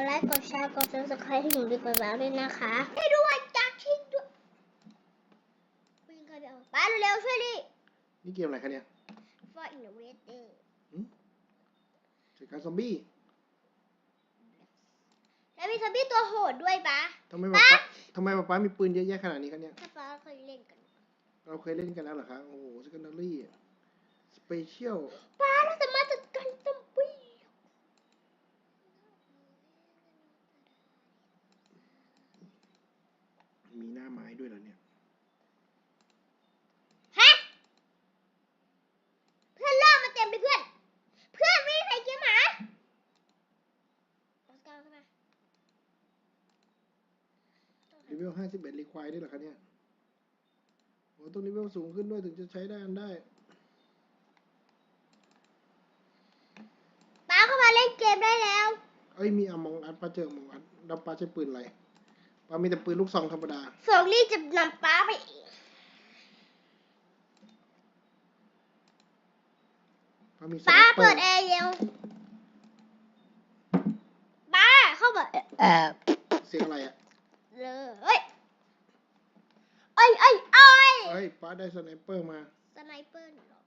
ดไลค์กดแชร์กด subscribe ให้หนูดีกว่าแล้วด้วยนะคะให้ด้วยจักชิดด้วยวิ่งกันเดี๋ยวไปเร็วๆช่วยดินี่เกมอะไรคะเนี่ย for innovator จัดการซอมบี้แล้วมีซอมบี้ตัวโหดด้วยปะทำไมป๊าป๊าทำไมป๊าป๊ามีปืนเยอะแยะขนาดนี้คะเนี่ย ถ้าป้าเคยเล่นกันเราเคยเล่นกันแล้วเหรอคะ โอ้โหสกันดารี่สเปเชียลป้าเราสามารถจัดการซอมบี้มีหน้าไม้ ด้วยเหรอเนี่ยฮะเพื่อนล่อมาเต็มเลยเพื่อน เพื่อนวิ่งใส่เกียร์หมาเอาสกาวเข้ามาเลเวลห้าสิบเอ็ดรีควายด้วยเหรอคะเนี่ยโอ้ต้องเลเวลสูงขึ้นด้วยถึงจะใช้ได้อันได้ป้าเข้ามาเล่นเกมได้แล้ว เอ้ยมีอมองอัดปลาเจออมองอัดแล้วปลาใช้ปืนอะไร ปลามีแต่ปืนลูกซองธรรมดาส่งรีบจะนำป้าไปอีกปลามีสป้าไนปอเปิดร์แอร์เร็วป้าเข้ามาเออเสียงอะไรอะเลยเอ้ยเอ้ยเอ้ยเอ้ยเฮ้ยปลาได้สไนเปอร์มา สไนเปอร์เหรอ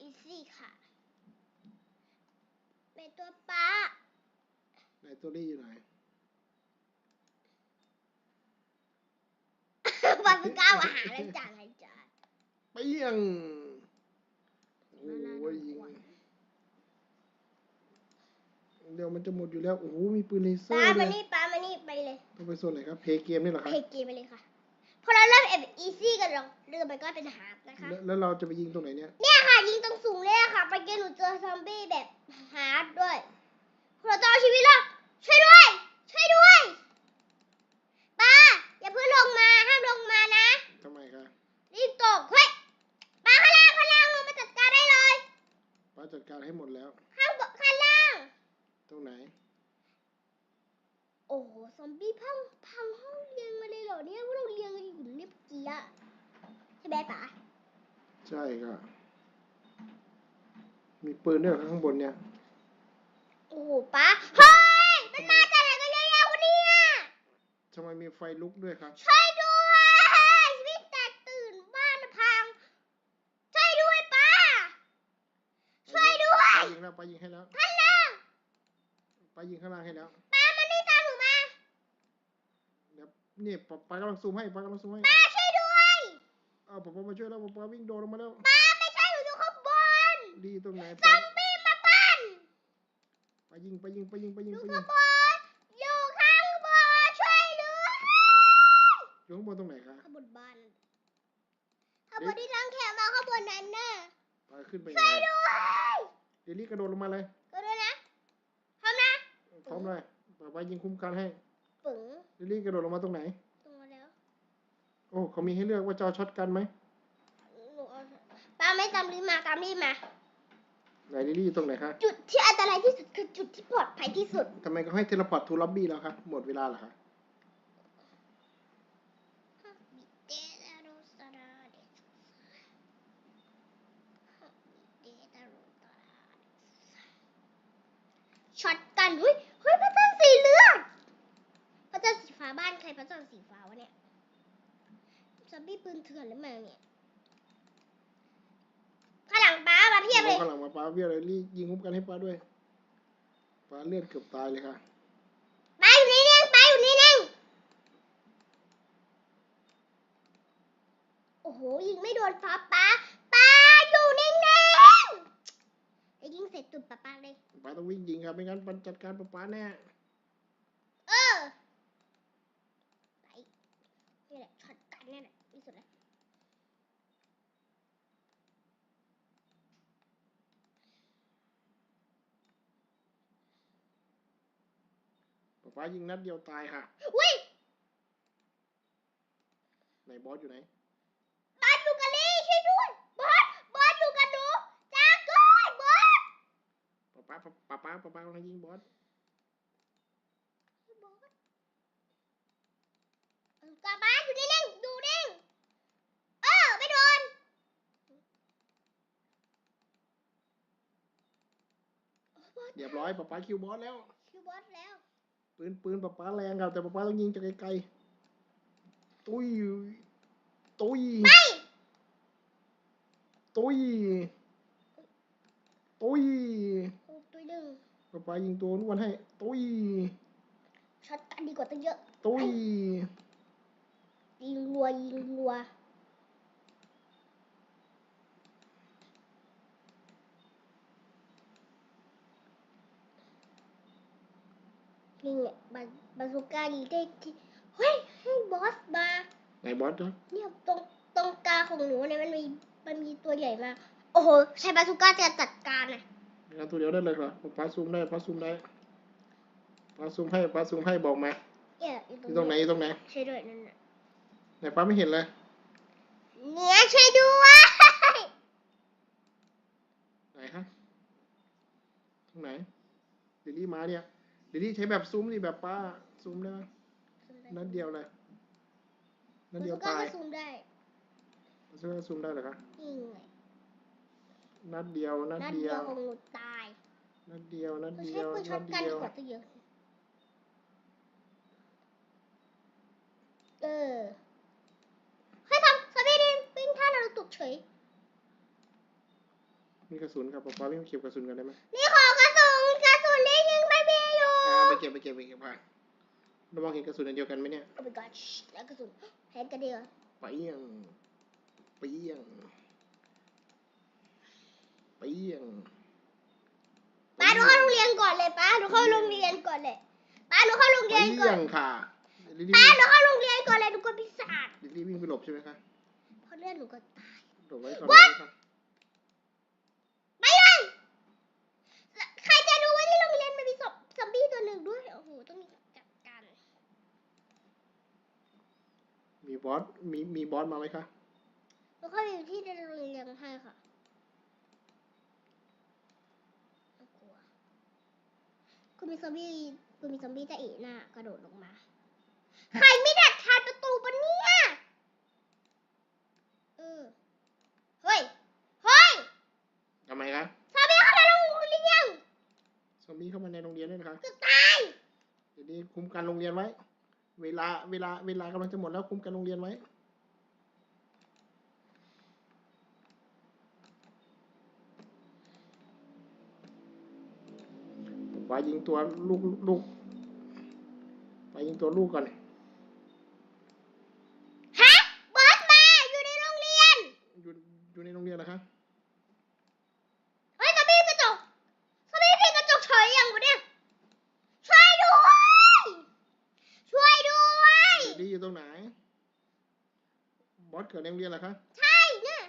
อีซี่ค่ะ เป็นตัวป้าไหนตัวนี้อยู่ไหน ป้าไม่กล้าอาหารแล้วจานอะไรจานเปี้ยงโอ้ยยิงเดี๋ยวมันจะหมดอยู่แล้ว โอ้โห มีปืนเลเซอป้าร์ด้มาวยนี่ป้ามานี่ไปเลยต้องไปโซนไหนครับ เพย์เกมนี่เหรอคเพรับลย์เกมไปเลยค่ะ พอเราเริ่มเอฟอีซี่กันเราเริ่มไปก็เป็นฮาร์ดนะคะแล้วแล้วเราจะไปยิงตรงไหนเนี่ย เนี่ยค่ะ ยิงตรงสูงเลยอะค่ะ ไปเกมหนูเจอซอมบี้แบบฮาร์ดด้วยเราจะเอาชีวิตรอดช่วยด้วย ช่วยด้วย ป้า อย่าเพิ่งลงมา ห้ามลงมานะ ทำไมครับ รีบตก เฮ้ย ป้าข้างล่างข้างล่างลงมาจัดการได้เลย ป้าจัดการให้หมดแล้ว ข้างบนข้างล่าง ตรงไหน โอ้โห ซอมบี้พังพังห้องเรียนมาเลยเหรอเนี่ยพวกเราเรียนกันอยู่เนี่ยเมื่อกี้อะใช่ไหมป๋า ใช่ครับมีปืนด้วยเหรอข้างบนเนี่ย โอ้โหป้าเฮ้ย มันมาจากไหนกันเยอะแยะวะเนี่ยทำไมมีไฟลุกด้วยครับช่วยด้วยชีวิตแตกตื่นบ้านพังช่วยด้วยป้าช่วยด้วยป้ายิงแล้วป้ายิงให้แล้วข้างล่างป้ายิงข้างล่างให้แล้ว ป้ามันนี่ตามหนูมา เดี๋ยวนี่ป้าป้ากำลังซูมให้ ป้ากำลังซูมให้ป้าช่วยด้วย เอาป้าป้ามาช่วยแล้วป้าป้าวิ่งโดดลงมาแล้วป้าไม่ใช่หนูอยู่ข้างบนดีตรงไหนซอป้ามบี้มาปั้นป้ายิงป้ายิงป้ายิงป้ายิองยู่ป้ายิข้างงบนอยู่ข้างบนช่วยด้วยอยู่ข้างบนตรงไหนคะข้างบนบ้านข้างบนที่ล้างแขนมาข้างบนนั้นน่ะป้าขึ้นไปช่วยไงด้วยเดี๋ยวรีบกระโดดลงมาเลยก็ด้วยนะพร้อมนะพร้อมเลยป้าป้ายิงคุ้มกันให้ปึ๋งเดี๋ยวรีบกระโดดลงมาตรงไหนตรงมาแล้ว โอ้เขามีให้เลือกว่าจะเอาช็อตกันไหมหนูเอาป้าไม่ตามรีบมาตามรีบมา ไหนลิลลี่อยู่ตรงไหนคะจุดที่อันตรายที่สุดคือจุดที่ปลอดภัยที่สุด ทำไมเขาให้เทเลพอร์ตทูล็อบบี้แล้วคะหมดเวลาเหรอคะช็อตกันเฮ้ยเฮ้ยพระจันทร์สีเหลืองพระจันทร์สีฟ้าบ้านใครพระจันทร์สีฟ้าวะเนี่ย ซอมบี้ปืนเถื่อนหรือเปล่าเนี่ยข้างหลังป้ามาเพียบเลยข้างหลังมาป้าเบี้ยเลยรีบยิงคุ้มกันให้ป้าด้วยป้าเลือดเกือบตายเลยค่ะไปอยู่นี่นิ่งไปอยู่นี่นิ่งโอ้โหยิงไม่โดนฟ้าป้าป้าอยู่นิ่งนิ่งไอ้ยิงเสร็จตุ่มป้าป้าเลยป้าต้องวิ่งยิงครับไม่งั้นปันจัดการป้าป้าแน่เออไปนี่แหละช็อตกันนี่แหละ ที่สุดแล้วป้าป้ายิงนัดเดียวตายค่ะอุ้ยไหนบอสอยู่ไหน บอสอยู่กับลี่ช่วยด้วย บอส บอสอยู่กับหนูจ้าก้อยบอสป้าป้าป้าป้าป้าป้ากำลังยิงบอสบอสเออกลับมาอยู่นิ่งๆอยู่นิ่งเออไม่โดนโอ้บอสเรียบร้อยป้าป้าคิวบอสแล้ว คิวบอสแล้ว ปืนปืนป๊าป๊าแรงครับ แต่ป๊าป๊าต้องยิงจากไกลๆตุ้ยตุ้ยไม่ตุ้ยตุ้ยโอ้ตัวหนึ่งป๊าป๊ายิงตัวอ้วนให้ตุ้ยช็อตกันดีกว่าตั้งเยอะตุ้ยยิงรัวยิงรัว นี่ไงบาบาซูก้าดีได้ที่เฮ้ยให้บอสมาไหนบอสจ๊ะเนี่ยตรงตรงกลางของหนูเนี่ยมันมีมันมีตัวใหญ่มากโอ้โหใช้บาซูก้าจะจัดการนะงานตัวเดียวได้เลยครับป๊าป๊าซูมได้ป๊าซูมได้ป๊าซูมให้ป๊าซูมให้บอกมาเนี่ยออยู่ตรงไหนอยู่ตรงไหนช่วยด้วยนั่นน่ะไหนป๊าไม่เห็นเลยเนี่ยช่วยด้วยไหนฮะตรงไหนลิลลี่มาเนี่ย ลิลลี่ใช้แบบซูมนี่แบบป้าซูมได้ไหมนัดเดียวเลยนัดเดียวบาซูก้าตายก็ซูมได้ซูมซูมได้เหรอคะนี่ไงนัดเดียวนัดนัดเดีเดียยววของหนูตายนัดเดียวนัดเราเดีใช้ยวปืนช็อนัตดกันเดีดียวกว่าตั้งเยอะเออให้ทำสปีดวิ่งท่านารูตุกเฉยมีกระสุนครับป๊าป๊าวิ่งไปเก็บกระสุนกันได้ไหมนี่ขอกระสุนกระสุนนี่ยิงไม่มีอยู่ อ่าไปเก็ บไปเก็บไปเก็บมาเรามองเห็นกระสุนอันเดียวกันไหมเนี่ยโอ้ my god แล้วกระสุนเห็นกันเดียวเปี้ยงเปี้ยงเปี้ยงป้าหนูเข้าโรงเรียนก่อนเลยป้าหนูเข้าโรงเรียนก่อนเลยป้าหนูเข้าโรงเรียนก่เปี้อยนงค่ะลิลลี่ป้าหนูเข้าโรงเรียนก่อนเลยหนูก็พิศาจลิลลี่วิ่งไปหลบใช่ไหมคะเพราะเลือดหนูก็ตาย หลบไว้ก่อน What? นะคะไม่เลยใครจะรู้ว่าที่โรงเรียนมันมีซอมซอมบี้ตัวหนึ่งด้วยโอ้โหต้องมีจัดการ มี บอสมีมีบอสมาไหมคะหนูเข้าไปอยู่ที่โรงเรียนให้ค่ะน่ากลัวคุณมีซอมบี้คุณมีซอมบี้จะเอะหน้ากระโดดลงมา ใครไม่ดัดคานประตูปะเนี่ยเออเฮ้ยเฮ้ยทำไมคะซอมบี้เข้ามาโรงเรียนซอมบี้เข้ามาในโรงเรียนด้วยนะคะเกือบตายเดี๋ยวนี้คุ้มกันโรงเรียนไว้ เวลาเวลาเวลากำลังจะหมดแล้วคุ้มกันโรงเรียนไว้ไปยิงตัวลูกลูกไปยิงตัวลูกก่อนฮะบอสมาอยู่ในโรงเรียน อยู่อยู่ในโรงเรียนนะคะ เฮ้ยซอมบี้กระจกซอมบี้พี่กระจกเฉยอย่างวะเนี่ย ช่วยด้วย ช่วยด้วย ดี อยู่ตรงไหน บอสเกิดในโรงเรียนเหรอคะใช่เนี่ย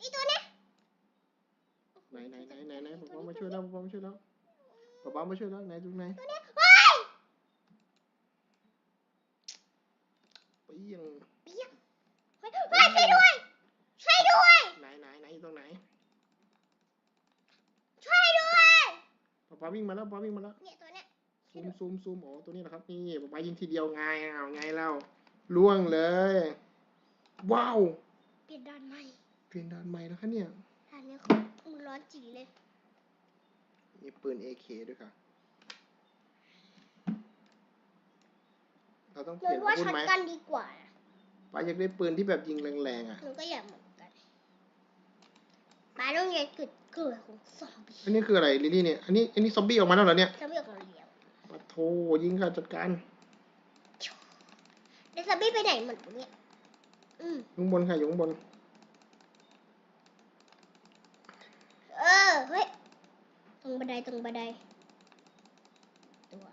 อีตัวเนี้ยไหนไหนไหนไหนไหนป๊าป๊ามาช่วยแล้วป๊าป๊ามาช่วยแล้วป๊าป๊ามาช่วยแล้วไหนตรงไหนตัวเนี้ยเฮ้ยเปี้ยงเปี๊ยกเฮ้ยเฮ้ยช่วยด้วยช่วยด้วยไหนไหนไหนอยู่ตรงไหนช่วยด้วยป๊าป๊าวิ่งมาแล้วป๊าวิ่งมาแล้วเนี่ยตัวเนี้ย ซูมซูมซูมอ๋อตัวนี้นะครับ นี่ป๊าป๊ายิงทีเดียวไงอ้าวไงเล่าล่วงเลย ว้าว เปลี่ยนด้านใหม่ เปลี่ยนด่านใหม่แล้วคะเนี่ยด้านเนี้ยมือร้อนจีเลยมีปืน AK ด้วยค่ะ เราต้องเปหนูลี่ยนว่าอาวุธช็อตไหมกันดีกว่านะป๊าอยากได้ปืนที่แบบยิงแรงๆอะหนูก็อยากเหมือนกันป้าต้องเรียนเกิดเกิดของซอมบี้อันนี้คืออะไรลิลลี่เนี่ย อันนี้อันนี้ซอมบี้ออกมาแล้วเหรอเนี่ย ซอมบี้ออกมา เรียวปะโทยิงค่ะจัดการเดี๋ยวซอมบี้ไปไหนหมดวะเนี่ยอืมอยู่ข้างบนค่ะอยู่ข้างบน เออ เฮ้ย ตรงบันไดตรงบันไดตัว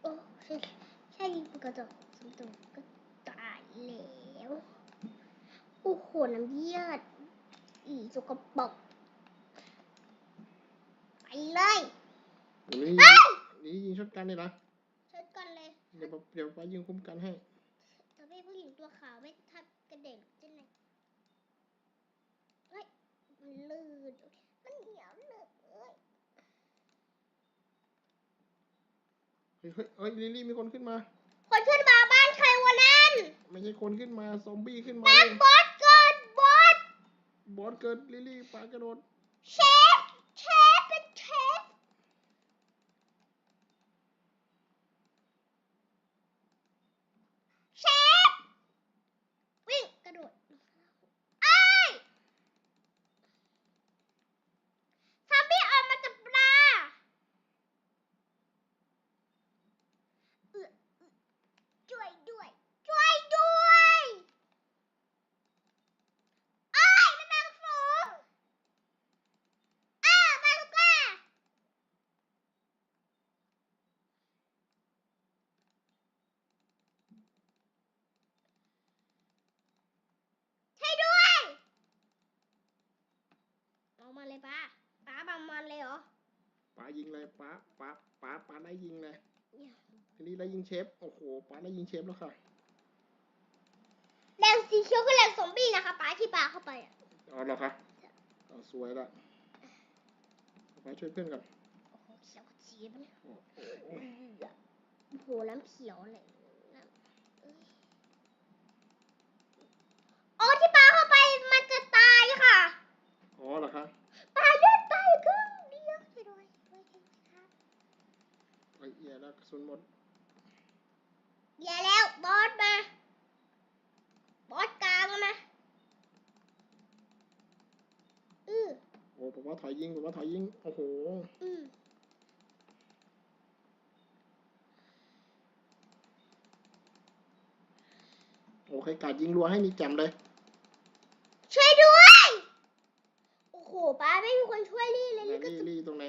โอ้ใช่ใช่ยิงกระจกสองตัวก็ตายแล้ว โอ้โห น้ำเยียดอีสกปรกไปเลย ลิลลี่เฮ้ยลิลลี่ยิงช็อตกันเลยนะเชิดก่อนเลย เดี๋ยวป๊าเดี๋ยวป๊ายิงคุ้มกันให้แต่พี่ผู้หญิงตัวขาวไม่ทับกระเด็นเช่นไรเฮ้ยมันลื่นมันเหนียวหนึบเอ้ยเฮ้ยเฮ้ยเฮ้ยลิลลี่มีคนขึ้นมา คนขึ้นมาบ้านใครวันนั้นไม่ใช่คนขึ้นมาซอมบี้ขึ้นมาแม็กบอสเกิดบอสบอสเกิดลิลลี่ปากระโดดเช็ เอามาเลยป้าป้าบางมันเลยเหรอป้ายิงเลยป้าป้าป้าป้าได้ยิงเลยเนี่ยทีนี้ได้ยิงเชฟโอ้โหป้าได้ยิงเชฟแล้วค่ะแรงสีเขียวคือแรงซอมบี้นะคะป้าที่ปาเข้าไปอะเอาเหรอคะเอาสวยละป้าช่วยเพื่อนกันโอ้โหเขียวจี๊ดเนี่ยโอ้โหโอ้โหน้ำเขียวเลยน้ำเอ้ยอ๋อที่ปาเข้าไปมันจะตายค่ะอ๋อเหรอคะ ปาเลือดตายครึ่งเดียวช่วยด้วยช่วยด้วยครับ ไอ้เหี้ยแล้วกระสุนหมดอย่าแล้วบอสมา บอสกลางมาอือโอ้ผมว่าถอยยิงผมว่าถอยยิงโอ้โหอือโอเคกาดยิงรัวให้นี่แจ่มเลย ช่วยด้วย โอ้โหป้าไม่มีคนช่วยลี่เลย ไหน ลี่ก็ ลี่ลี่ตรงไหน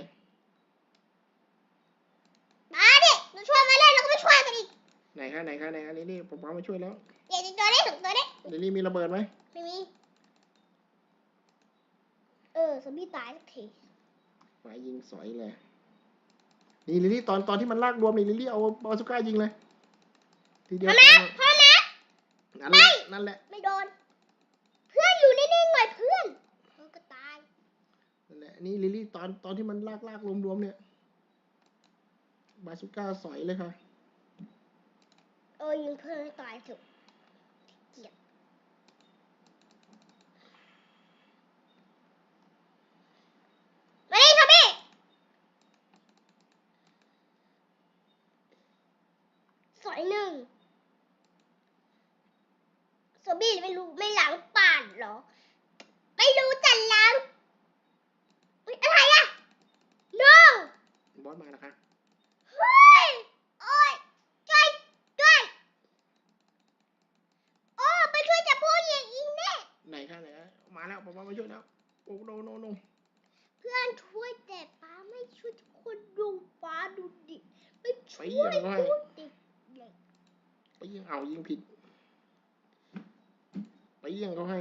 ป้าดิเราช่วยมาเลยเราก็ไม่ช่วยกันอีก ไหน คะไหนคะไหนคะลี่ลี่ผมป้ามาช่วยแล้วเดี๋ยวตัวได้สองตัวได้ลี่ลี่มีระเบิดไหมไม่มี เออซอมบี้ตายสักทีป้ายิงสอยเลย นี่ลิลี่ตอนตอนที่มันลากรวมนี่ลิลี่เอาบาซูก้ายิงเลย ทีเดียวพอนะพอนะนั่นแหละนั่นแหละ ไม่โดน เพื่อนอยู่นิ่งๆหน่อยเพื่อนเออก็ตาย นั่นแหละ นี่ลิลี่ตอนตอนที่มันลากลากรวมรวมเนี่ย บาซูก้าสอยเลยค่ะ เออยิงเพื่อนให้ตายเถอะเกียดมาดิซอมบี้สอยหนึ่งซอมบี้ไม่รู้ไม่หลังปานเหรอ ไม่รู้แต่ล้างอุ๊ยอะไรอะ no บอสมาแล้วคะ เฮ้ย โอ้ยช่วยช่วยโอ้ไปช่วยจับผู้หญิงอีกแน่ ไหนคะไหนคะ มาแล้วป้ามาช่วยแล้วโอ้โนโนโนเพื่อนช่วยแต่ป้าไม่ช่วยทุกคนดูป้าดูดิไม่ช่วยไปยังไงพูดเด็กเลยไปยิงเอายิงผิดไปยิงเขาให้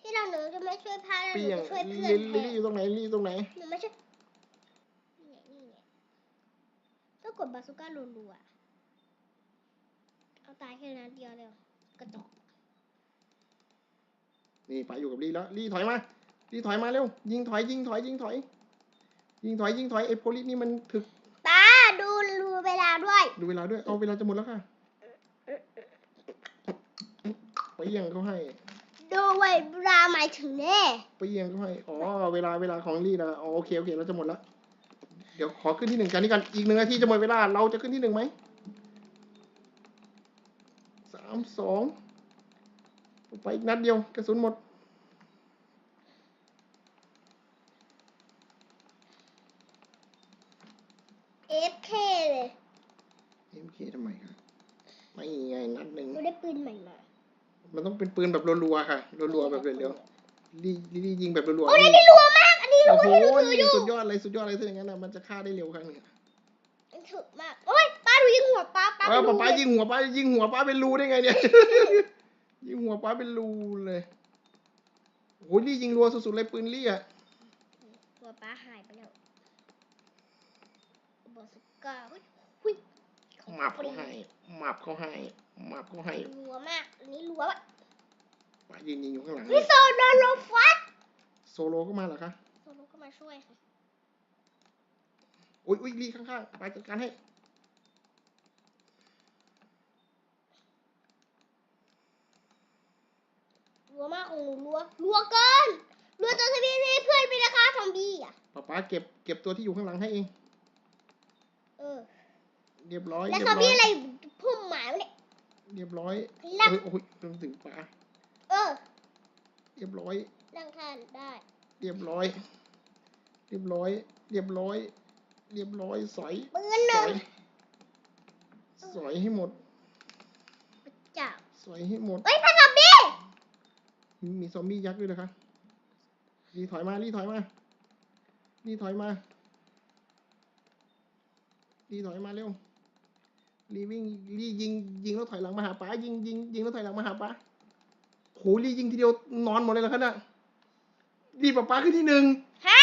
ที่เราหนูจะไม่ช่วยพาเราหเปีนูยงจะช่วยลิเพื่อนลแทลี่นอยู่ตรงไหนลิลลี่ตรงไหนหนูไม่ช่วยนี่ไงนี่ไงต้องกดบาซูก้ารัวๆเอาตายแค่นั้นเดียวเลยกระจอก นี่ไปอยู่กับลี่แล้วลี่ถอยมาลี่ถอยมาเร็วยิงถอยยิงถอยยิงถอย ยิงถอยยิงถอยไอ้โพลิสนี่มันถึกตาดูรูเวลาด้วย ดูเวลาด้วยเอาเวลาจะหมดแล้วค่ะไปยิงเขาให้ดูเวลาหมายถึงแน่ไปยิงเขาให้อ๋อเวลาเวลาของลี่นะอ๋อโอเคโอเคเราจะหมดแล้วเดี๋ยวขอขึ้นที่หนึ่งกันนี่กันอีกหนึ่งนาทีจะหมดเวลาเราจะขึ้นที่หนึ่งไหมสามสอง ไปอีกนัดเดียวกระสุนหมดเอฟเคเลย MK ทำไมครับไม่ไงนัดหนึ่งดูได้ปืนใหม่มา มันต้องเป็นปืนแบบรัวๆค่ะรัวๆแบบเร็วๆรีรียิงแบบรัวๆโอ้ยนี่รัวมาก อันนี้รัโอ้วโหที่หนูถืออยู่สุดยอดเลยสุดยอดเลยถ้าอย่างนั้นน่ะมันจะฆ่าได้เร็วครั้งหนึ่งอะมันถึกมาก โอ้ยป้าดูยิงหัวป้าป้าเออดูป้าป้ายิงหัวป้ายิงหัวป้าเป็นรูได้ไงเนี่ย ยิงหัวป้าเป็นรูเลยโอ้โหรียิงรัวสุดๆเลยปืนรีอะหัวป้าหายไปแล้วบอสก้าหุ้ยหุ้ยหมับเขาให้หมับเขาให้หมับเขาให้รัวมากอันนี้รัวมากป้ายิงยิงอยู่ข้างหลังพี่โซโดนโลฟัสโซโลก็มาเหรอคะโซโลก็มาช่วยค่ะอุ้ยอุ้ยรีข้างๆไปจัดการให้ รัวมากของหนูรัวรัวเกินรัวจนจะมีเพื่อนไปนะคะซอมบี้อะป้าป้าเก็บเก็บตัวที่อยู่ข้างหลังให้เองเออเรียบร้อยแล้วเรียซอมบร้อบี้ยอะไรพุ่มหมาวะเนี่ยเรียบร้อยลักเฮ้ยโอ้ยรวมถึงป๋าเออ เรียบร้อยนั่งทานได้ เรียบร้อย เรียบร้อย เรียบร้อย เรียบร้อยสอยปืนหสนึ่องยสอยให้หมดจ้าสอยให้หมดเอ้ยพันซอมบี้ มีมีซอมบี้ยักษ์ด้วยนะคะรีถอยมารีถอยมารีถอยมารีถอยมาเร็วรีวิ่งรียิงยิงแล้วถอยหลังมาหาป้ายิงยิงยิงแล้วถอยหลังมาหาป้าโหรียิงทีเดียวนอนหมดเลยเหรอคะน่ะนี่ป๊าป๊าขึ้นที่หนึ่งฮะ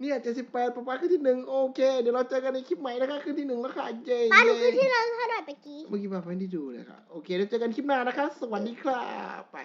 เนี่ยเจ็ดสิบแปดป๊าป๊าขึ้นที่หนึ่งโอเค เดี๋ยวเราเจอกันในคลิปใหม่นะคะขึ้นที่หนึ่งแล้วค่ะเย้ป้าหนูเย้คือที่เราเท่าไหร่เมื่อกี้เมื่อกี้ป๊าไม่ได้ดูเลยค่ะโอเคเดี๋ยวเจอกันคลิปหน้านะคะ สวัสดีครับไป